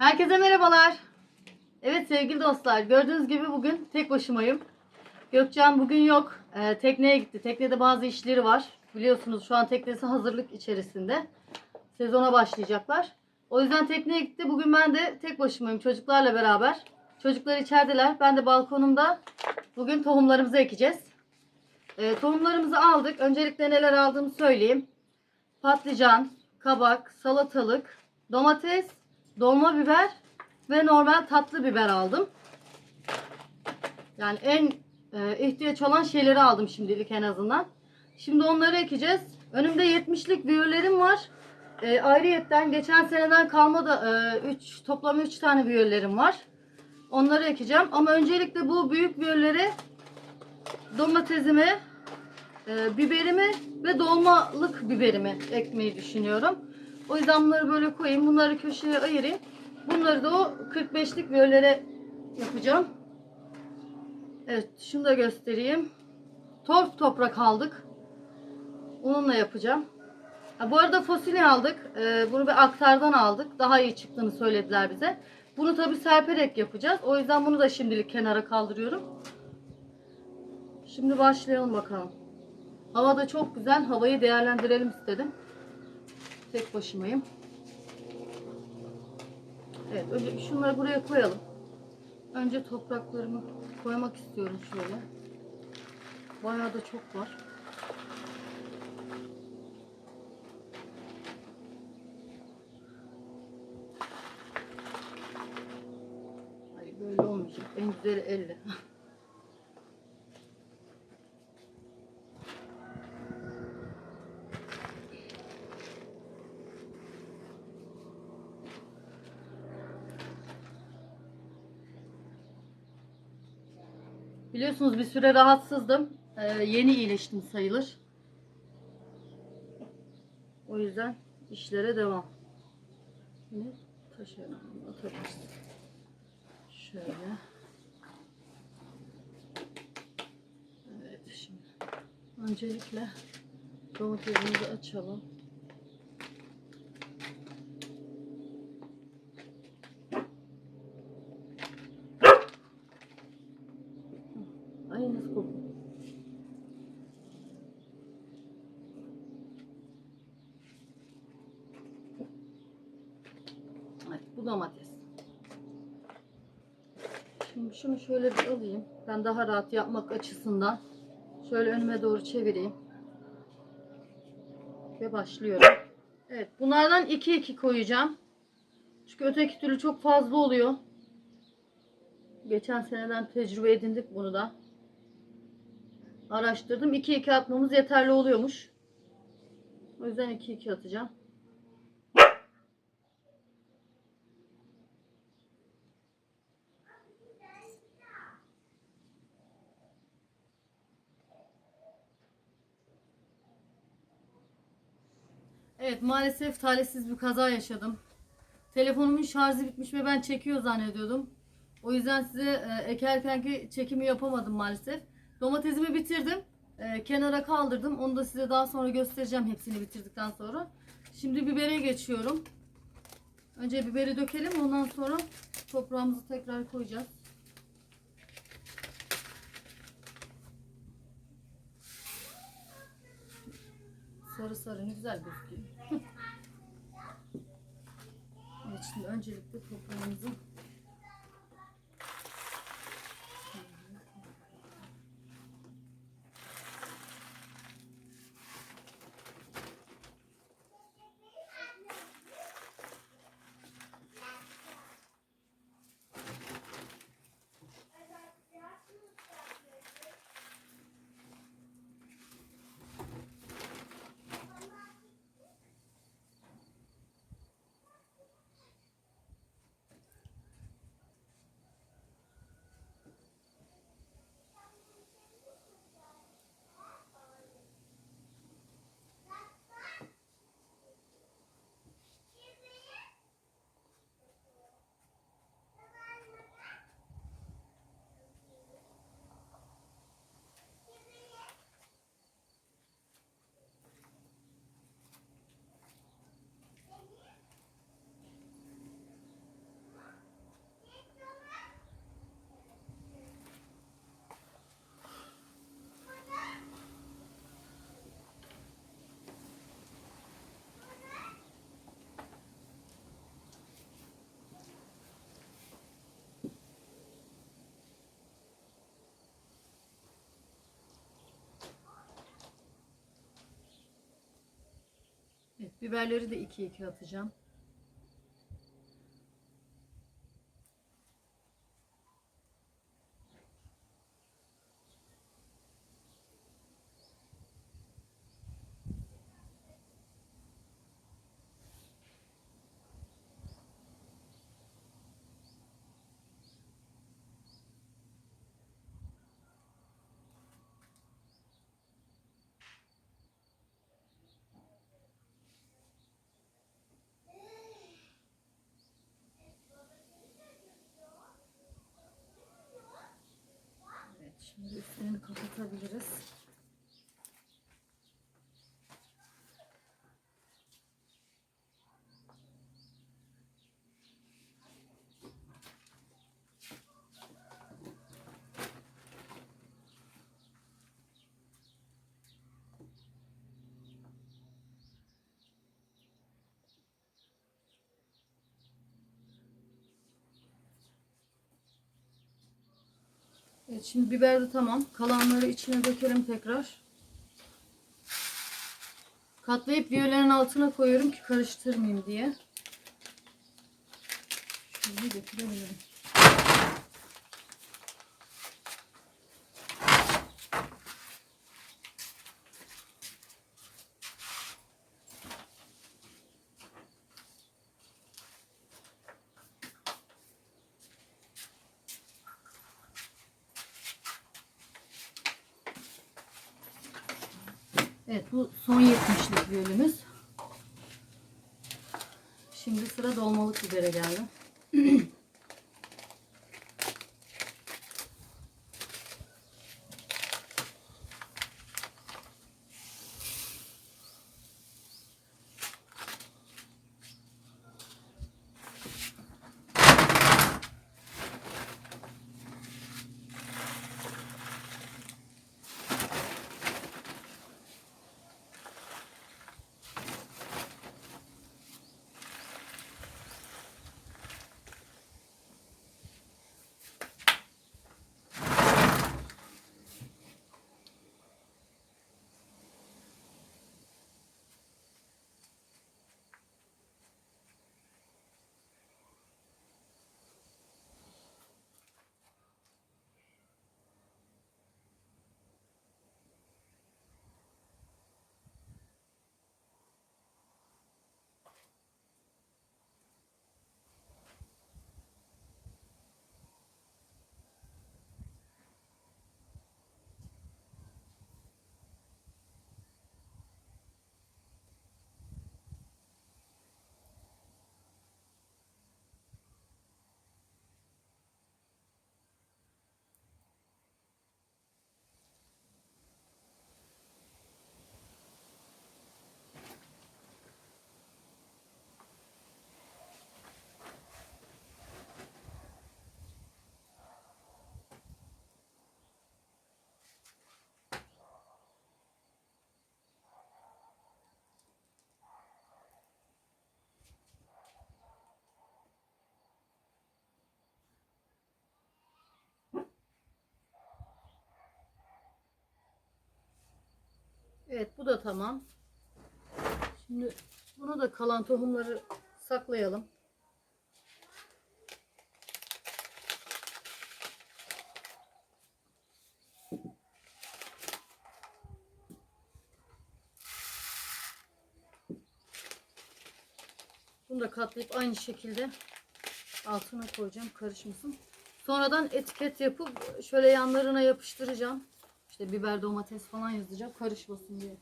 Herkese merhabalar. Evet sevgili dostlar gördüğünüz gibi bugün tek başımayım. Gökçen bugün yok. Ee, tekneye gitti. Teknede bazı işleri var. Biliyorsunuz şu an teknesi hazırlık içerisinde. Sezona başlayacaklar. O yüzden tekneye gitti. Bugün ben de tek başımayım çocuklarla beraber. Çocuklar içerideler. Ben de balkonumda bugün tohumlarımızı ekeceğiz. Ee, tohumlarımızı aldık. Öncelikle neler aldığımı söyleyeyim. Patlıcan, kabak, salatalık, domates, dolma biber ve normal tatlı biber aldım. Yani en e, ihtiyaç olan şeyleri aldım şimdilik en azından. Şimdi onları ekeceğiz. Önümde 70'lik viyollerim var. E, ayrıyetten geçen seneden kalma da 3 toplam 3 tane viyollerim var. Onları ekeceğim. Ama öncelikle bu büyük viyolleri domatesimi, e, biberimi ve dolmalık biberimi ekmeyi düşünüyorum. O yüzden bunları böyle koyayım. Bunları köşeye ayırayım. Bunları da o 45'lik viyolere yapacağım. Evet şunu da göstereyim. Torf toprak aldık. Onunla yapacağım. Ha, bu arada fasulye aldık. Ee, bunu bir aktardan aldık. Daha iyi çıktığını söylediler bize. Bunu tabi serperek yapacağız. O yüzden bunu da şimdilik kenara kaldırıyorum. Şimdi başlayalım bakalım. Hava da çok güzel. Havayı değerlendirelim istedim. Tek başımayım. Evet önce şunları buraya koyalım. Önce topraklarımı koymak istiyorum şöyle. Bayağı da çok var. Biliyorsunuz bir süre rahatsızdım. Ee, yeni iyileştim sayılır. O yüzden işlere devam. Yine taşıyalım. Atabiliriz. Şöyle. Evet şimdi. Öncelikle domatesimizi açalım. Ay nasıl kokuyor? Evet, bu domates. Şimdi şunu şöyle bir alayım. Ben daha rahat yapmak açısından. Şöyle önüme doğru çevireyim. Ve başlıyorum. Evet, bunlardan 2 2 koyacağım. Çünkü öteki türlü çok fazla oluyor. Geçen seneden tecrübe edindik bunu da. Araştırdım. 2 2 atmamız yeterli oluyormuş. O yüzden 2 2 atacağım. Evet maalesef talihsiz bir kaza yaşadım. Telefonumun şarjı bitmiş ve ben çekiyor zannediyordum. O yüzden size e, ekerkenki çekimi yapamadım maalesef. Domatesimi bitirdim. E, kenara kaldırdım. Onu da size daha sonra göstereceğim hepsini bitirdikten sonra. Şimdi bibere geçiyorum. Önce biberi dökelim. Ondan sonra toprağımızı tekrar koyacağız. Sarı sarı ne güzel gözüküyor. evet şimdi öncelikle toprağımızı Biberleri de 2 2 atacağım. Evet, şimdi üstlerini kapatabiliriz. Evet şimdi biber de tamam. Kalanları içine dökelim tekrar. Katlayıp viyelerin altına koyuyorum ki karıştırmayayım diye. Şöyle dökebilirim. Evet bu son 70'lik bölümümüz. Şimdi sıra dolmalık bibere geldi. Evet bu da tamam. Şimdi bunu da kalan tohumları saklayalım. Bunu da katlayıp aynı şekilde altına koyacağım karışmasın. Sonradan etiket yapıp şöyle yanlarına yapıştıracağım. İşte biber domates falan yazacağım karışmasın diye.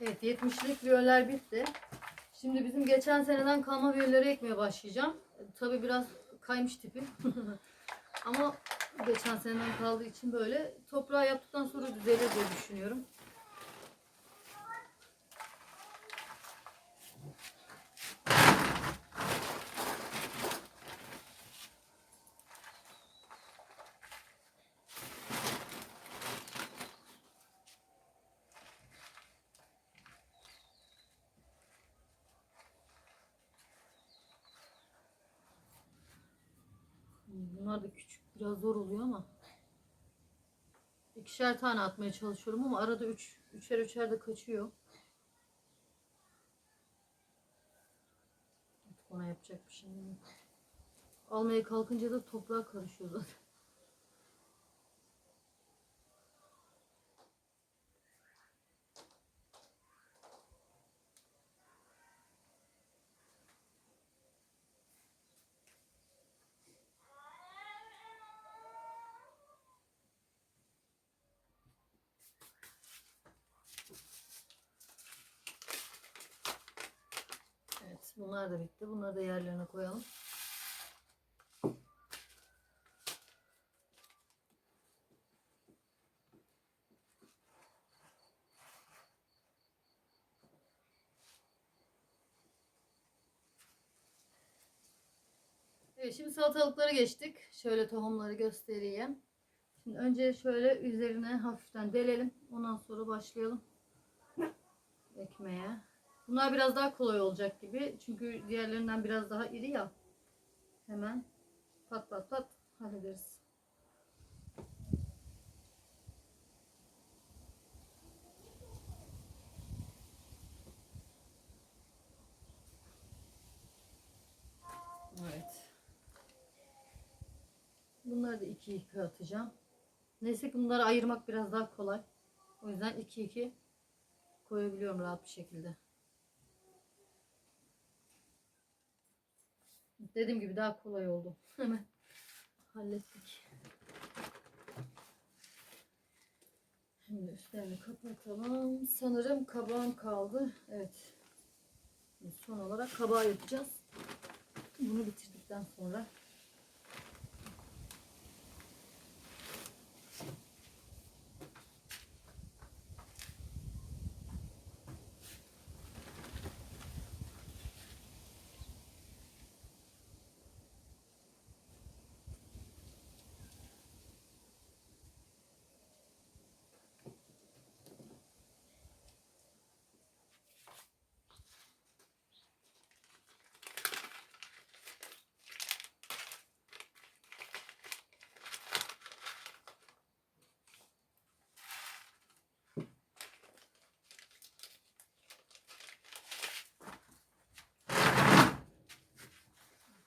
Evet 70'lik viyoller bitti. Şimdi bizim geçen seneden kalma viyolleri ekmeye başlayacağım. Tabi biraz kaymış tipi. Ama geçen seneden kaldığı için böyle toprağı yaptıktan sonra düzelir diye düşünüyorum. Biraz zor oluyor ama. İkişer tane atmaya çalışıyorum ama arada üç, üçer üçer de kaçıyor. Ona yapacak bir şey yok. Almaya kalkınca da toprağa karışıyor zaten. Bunlar da bitti. Bunları da yerlerine koyalım. Evet, şimdi salatalıklara geçtik. Şöyle tohumları göstereyim. Şimdi önce şöyle üzerine hafiften delelim. Ondan sonra başlayalım ekmeye. Bunlar biraz daha kolay olacak gibi. Çünkü diğerlerinden biraz daha iri ya. Hemen pat pat pat hallederiz. Evet. Bunları da 2 2 atacağım. Neyse ki bunları ayırmak biraz daha kolay. O yüzden 2 2 koyabiliyorum rahat bir şekilde. Dediğim gibi daha kolay oldu. Hemen hallettik. Şimdi üstlerini kapatalım. Sanırım kabağım kaldı. Evet. Şimdi son olarak kabağı yapacağız. Bunu bitirdikten sonra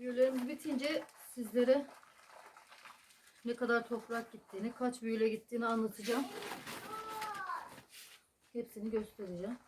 Büyülerimiz bitince sizlere ne kadar toprak gittiğini, kaç büyüle gittiğini anlatacağım. Hepsini göstereceğim.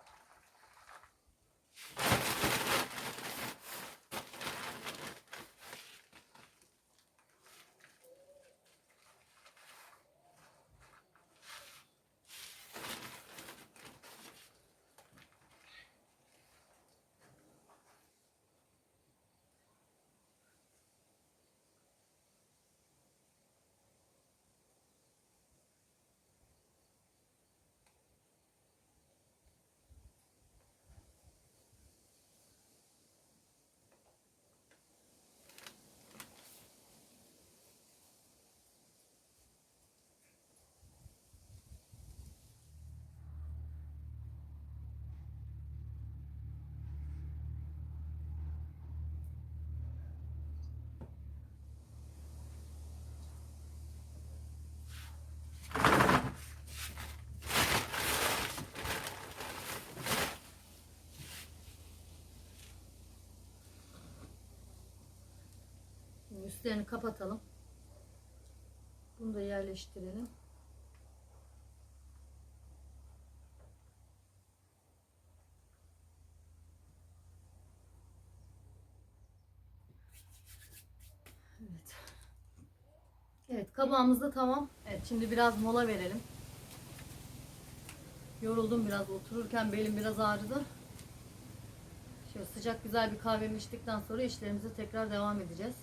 Üstlerini kapatalım. Bunu da yerleştirelim. Evet. Evet kabağımız da tamam. Evet şimdi biraz mola verelim. Yoruldum biraz otururken belim biraz ağrıdı. Şöyle sıcak güzel bir kahvemi içtikten sonra işlerimize tekrar devam edeceğiz.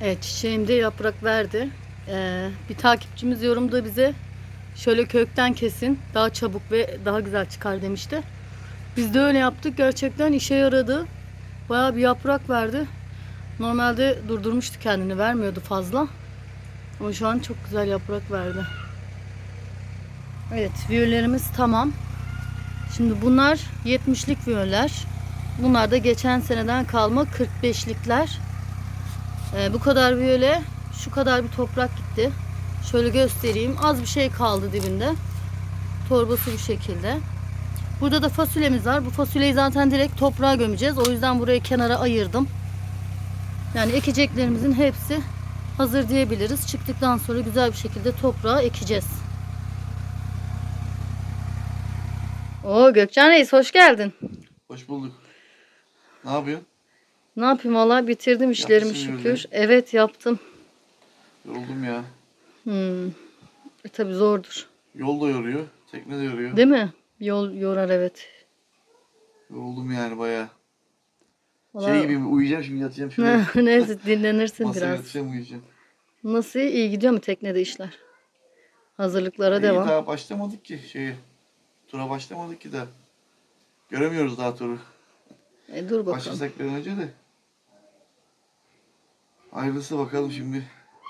Evet çiçeğimde yaprak verdi. Ee, bir takipçimiz yorumda bize şöyle kökten kesin daha çabuk ve daha güzel çıkar demişti. Biz de öyle yaptık. Gerçekten işe yaradı. Bayağı bir yaprak verdi. Normalde durdurmuştu kendini vermiyordu fazla. Ama şu an çok güzel yaprak verdi. Evet viyollerimiz tamam. Şimdi bunlar 70'lik viyoller. Bunlar da geçen seneden kalma 45'likler. Ee, bu kadar viyole şu kadar bir toprak gitti. Şöyle göstereyim. Az bir şey kaldı dibinde. Torbası bu şekilde. Burada da fasulyemiz var. Bu fasulyeyi zaten direkt toprağa gömeceğiz. O yüzden burayı kenara ayırdım. Yani ekeceklerimizin hepsi hazır diyebiliriz. Çıktıktan sonra güzel bir şekilde toprağa ekeceğiz. Oo Gökcan Reis hoş geldin. Hoş bulduk. Ne yapıyorsun? Ne yapayım valla bitirdim işlerimi Yapmışsın şükür. yolunu. Evet yaptım. Yoruldum ya. Hmm. E, tabii zordur. Yol da yoruyor. Tekne de yoruyor. Değil mi? Yol yorar evet. Yoruldum yani bayağı. Vallahi- Şey gibi uyuyacağım şimdi yatacağım şöyle. Neyse dinlenirsin Masaya biraz. yatacağım uyuyacağım. Nasıl iyi gidiyor mu teknede işler? Hazırlıklara İyi, devam. daha başlamadık ki şeye. Tura başlamadık ki daha. Göremiyoruz daha turu. E, dur bakalım. Başlasak bir an önce de. Hayırlısı bakalım şimdi.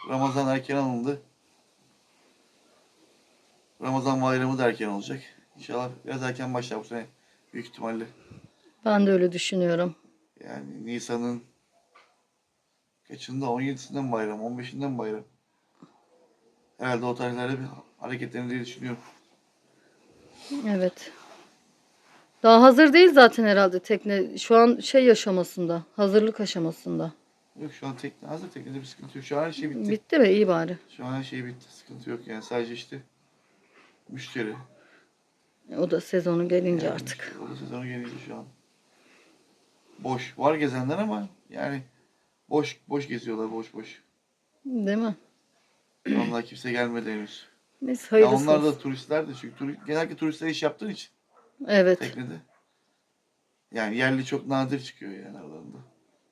Ramazan erken alındı. Ramazan bayramı da erken olacak. İnşallah biraz erken başlar bu sene. Büyük ihtimalle. Ben de öyle düşünüyorum. Yani Nisan'ın kaçında? 17'sinden bayram, 15'inden bayram. Herhalde o tarihlerde bir hareketlerini diye düşünüyorum. Evet. Daha hazır değil zaten herhalde tekne. Şu an şey aşamasında. Hazırlık aşamasında. Yok şu an tekne, hazır teknede bir sıkıntı yok. Şu an her şey bitti. Bitti mi? İyi bari. Şu an her şey bitti. Sıkıntı yok yani sadece işte müşteri. O da sezonu gelince Yani artık. O da sezonu gelince şu an. Boş. Var gezenler ama yani boş boş geziyorlar boş boş. Değil mi? Vallahi kimse gelmedi henüz. Neyse Ya hayırlısı onlar da olsun. turistler de çünkü turi- genellikle turistler iş yaptığın için Evet. teknede. Yani yerli çok nadir çıkıyor yani aralarında.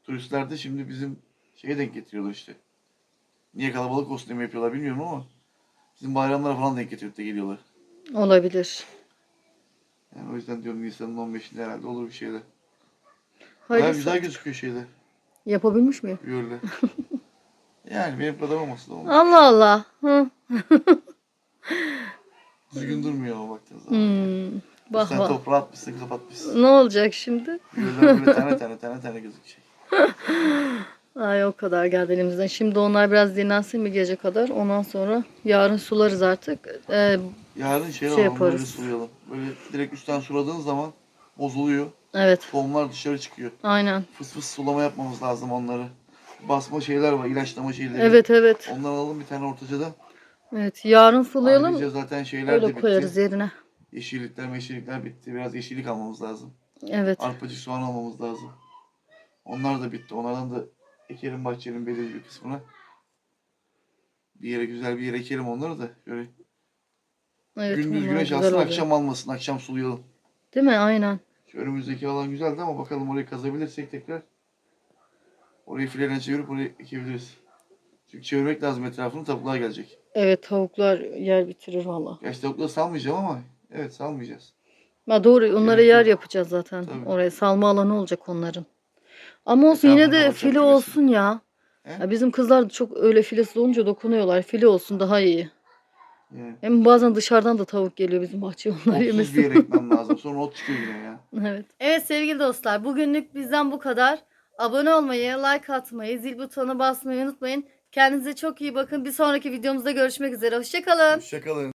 Turistler de şimdi bizim şeye denk getiriyorlar işte. Niye kalabalık olsun diye mi yapıyorlar bilmiyorum ama bizim bayramlara falan denk getirip de geliyorlar. Olabilir. Yani o yüzden diyorum Nisan'ın 15'inde herhalde olur bir şeyler. Hayırlısı. güzel gözüküyor şeyler. Yapabilmiş miyim? Böyle. yani benim kadar olması da olmaz. Allah Allah. Hı. Düzgün durmuyor ama baktığın zaman. Hmm. Bak Sen bak. toprağa atmışsın kapatmışsın. Ne olacak şimdi? Gözler böyle tane tane tane tane gözükecek. Ay o kadar geldi elimizden. Şimdi onlar biraz dinlensin bir gece kadar. Ondan sonra yarın sularız artık. Ee, Yarın şey, Şey alalım, böyle sulayalım. Böyle direkt üstten suladığın zaman bozuluyor. evet. Tohumlar dışarı çıkıyor. Aynen. Fıs fıs sulama yapmamız lazım onları. Basma şeyler var, ilaçlama şeyleri. Evet evet. Ondan alalım bir tane ortacada. Evet. Yarın sulayalım. Ayrıca zaten şeyler de Öyle bitti. koyarız yerine. Yeşillikler meşillikler bitti. Biraz yeşillik almamız lazım. Evet. Arpacık soğan almamız lazım. Onlar da bitti. Onlardan da ekelim bahçenin belirli bir kısmına. Bir yere güzel bir yere ekelim onları da. Böyle Evet. gündüz onlar güneş güzel alsın oluyor. akşam almasın. Akşam sulayalım. Değil mi? Aynen. Şu önümüzdeki alan güzeldi ama bakalım orayı kazabilirsek tekrar. Orayı fileyle çevirip orayı ekebiliriz. Çünkü çevirmek lazım etrafını tavuklar gelecek. Evet tavuklar yer bitirir valla. Gerçi tavukları salmayacağım ama evet salmayacağız. Ha doğru onlara Gerek yer yok. yapacağız zaten. Tabii. Oraya salma alanı olacak onların. Ama olsun yine Etrafına de file olsun ya. He? ya. Bizim kızlar da çok öyle filesiz olunca dokunuyorlar. File olsun daha iyi. Yani Hem bazen dışarıdan da tavuk geliyor bizim bahçeye onlar yemesin. yere ekmem lazım. Sonra ot çıkıyor yine ya. Evet. Evet sevgili dostlar bugünlük bizden bu kadar. Abone olmayı, like atmayı, zil butonuna basmayı unutmayın. Kendinize çok iyi bakın. Bir sonraki videomuzda görüşmek üzere. Hoşçakalın. Hoşçakalın.